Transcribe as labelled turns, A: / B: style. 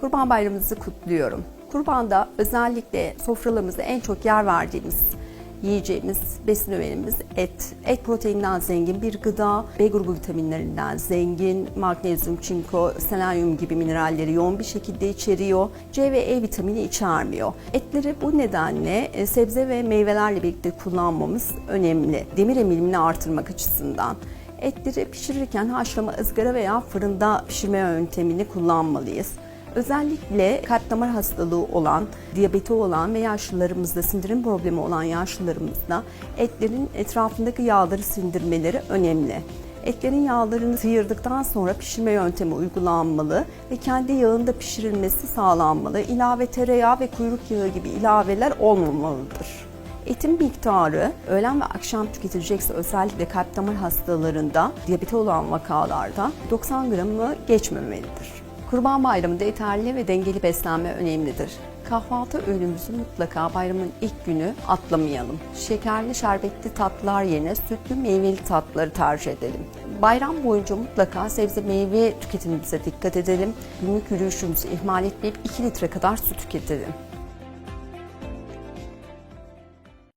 A: Kurban Bayramınızı kutluyorum. Kurbanda özellikle sofralarımızda en çok yer verdiğimiz yiyeceğimiz besin öğenimiz et. Et proteinden zengin bir gıda, B grubu vitaminlerinden zengin, magnezyum, çinko, selenyum gibi mineralleri yoğun bir şekilde içeriyor. C ve E vitamini içermiyor. Etleri bu nedenle e, sebze ve meyvelerle birlikte kullanmamız önemli. Demir emilimini artırmak açısından. Etleri pişirirken haşlama, ızgara veya fırında pişirme yöntemini kullanmalıyız. Özellikle kalp damar hastalığı olan, diyabeti olan ve yaşlılarımızda sindirim problemi olan yaşlılarımızda etlerin etrafındaki yağları sindirmeleri önemli. Etlerin yağlarını sıyırdıktan sonra pişirme yöntemi uygulanmalı ve kendi yağında pişirilmesi sağlanmalı. İlave tereyağı ve kuyruk yağı gibi ilaveler olmamalıdır. Etin miktarı öğlen ve akşam tüketilecekse özellikle kalp damar hastalarında, diyabeti olan vakalarda 90 gramı geçmemelidir. Kurban Bayramı'nda yeterli ve dengeli beslenme önemlidir. Kahvaltı öğünümüzü mutlaka bayramın ilk günü atlamayalım. Şekerli, şerbetli tatlılar yerine sütlü, meyveli tatlıları tercih edelim. Bayram boyunca mutlaka sebze meyve tüketimimize dikkat edelim. Günlük yürüyüşümüzü ihmal etmeyip 2 litre kadar su tüketelim.